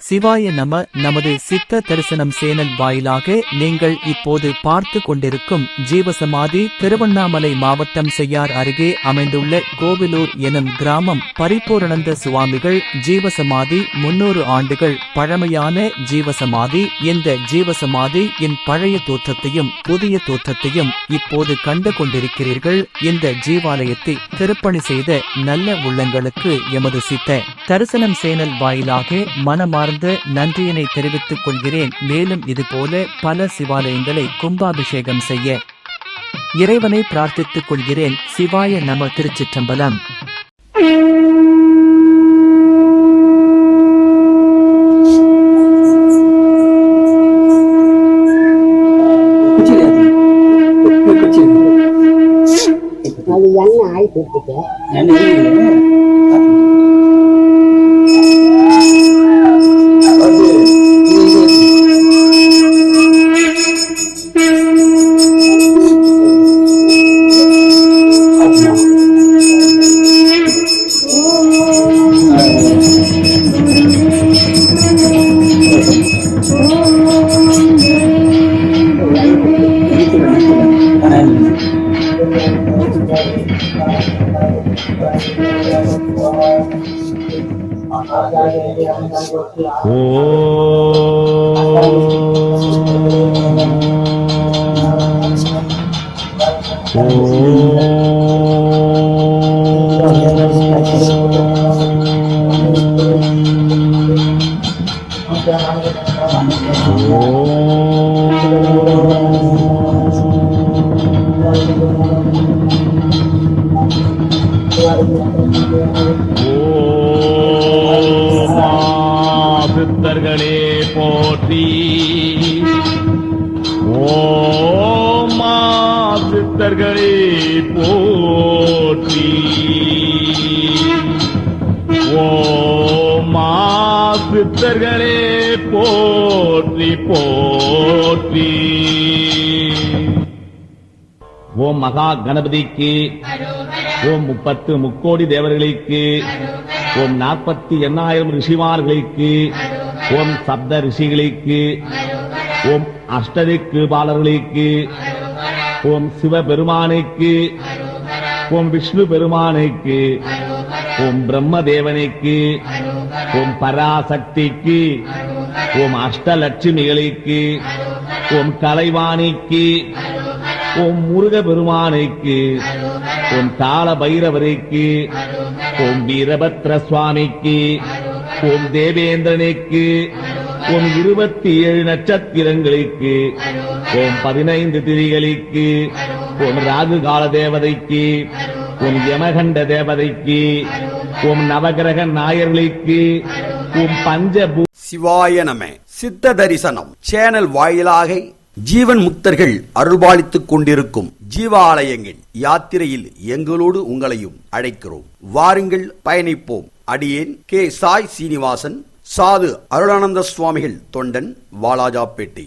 சிவாய நம நமது சித்த தரிசனம் சேனல் வாயிலாக நீங்கள் இப்போது பார்த்து கொண்டிருக்கும் ஜீவசமாதி திருவண்ணாமலை மாவட்டம் செய்யார் அருகே அமைந்துள்ள கோவிலூர் எனும் கிராமம் பரிபூரணந்த சுவாமிகள் ஜீவசமாதி முன்னூறு ஆண்டுகள் பழமையான ஜீவசமாதி. இந்த ஜீவசமாதி என் பழைய தோற்றத்தையும் புதிய தோற்றத்தையும் இப்போது கண்டு கொண்டிருக்கிறீர்கள். இந்த ஜீவாலயத்தை திருப்பணி செய்த நல்ல உள்ளங்களுக்கு எமது சித்த தரிசனம் சேனல் வாயிலாக மனமார்ந்த நன்றியினை தெரிவித்துக் கொள்கிறேன். மேலும் இதுபோல பல சிவாலயங்களை கும்பாபிஷேகம் செய்ய இறைவனை பிரார்த்தித்துக் கொள்கிறேன். சிவாய நம திருச்சிற்றம்பலம். அது எண்ணெய் ஆய் Oh. ஓமா சித்தர்களே போற்றி. ஓமா சித்தர்களே போற்றி. ஓமா சித்தர்களே போற்றி போற்றி. ஓம் மகா கணபதிக்கு ஓம் முப்பத்து முக்கோடி தேவர்களுக்கு ஓம் நாற்பத்தி எண்ணாயிரம் ரிஷிமார்களுக்கு ஓம் சப்த ரிஷிகளுக்கு ஓம் அஷ்டதிக்கு பாலர்களுக்கு ஓம் சிவபெருமானுக்கு ஓம் விஷ்ணு பெருமானுக்கு ஓம் பிரம்மதேவனுக்கு ஓம் பராசக்திக்கு ஓம் அஷ்டலட்சுமிகளுக்கு ஓம் கலைவாணிக்கு ஓம் முருக பெருமானுக்கு ஓம் கால பைரவருக்கு ஓம் வீரபத்ர சுவாமிக்கு ஓம் தேவேந்திரனுக்கு ஓம் இருபத்தி ஏழு நட்சத்திரங்களுக்கு ஓம் பதினைந்து திரிகளுக்கு ஓம் ராகு கால தேவதைக்கு ஓம் யமகண்ட தேவதைக்கு ஓம் நவகிரக நாயர்களுக்கு ஓம் பஞ்சபூ சிவாய நம. சித்த தரிசனம். சேனல் வாயிலாக ஜீவன் முக்தர்கள் அருள்பாலித்துக் கொண்டிருக்கும் ஜீவாலயங்கள் யாத்திரையில் எங்களோடு உங்களையும் அழைக்கிறோம். வாருங்கள் பயணிப்போம். அடியேன் கே. சாய் சீனிவாசன் சாது அருளானந்த சுவாமிகள் தொண்டன் வாலாஜாப்பேட்டை.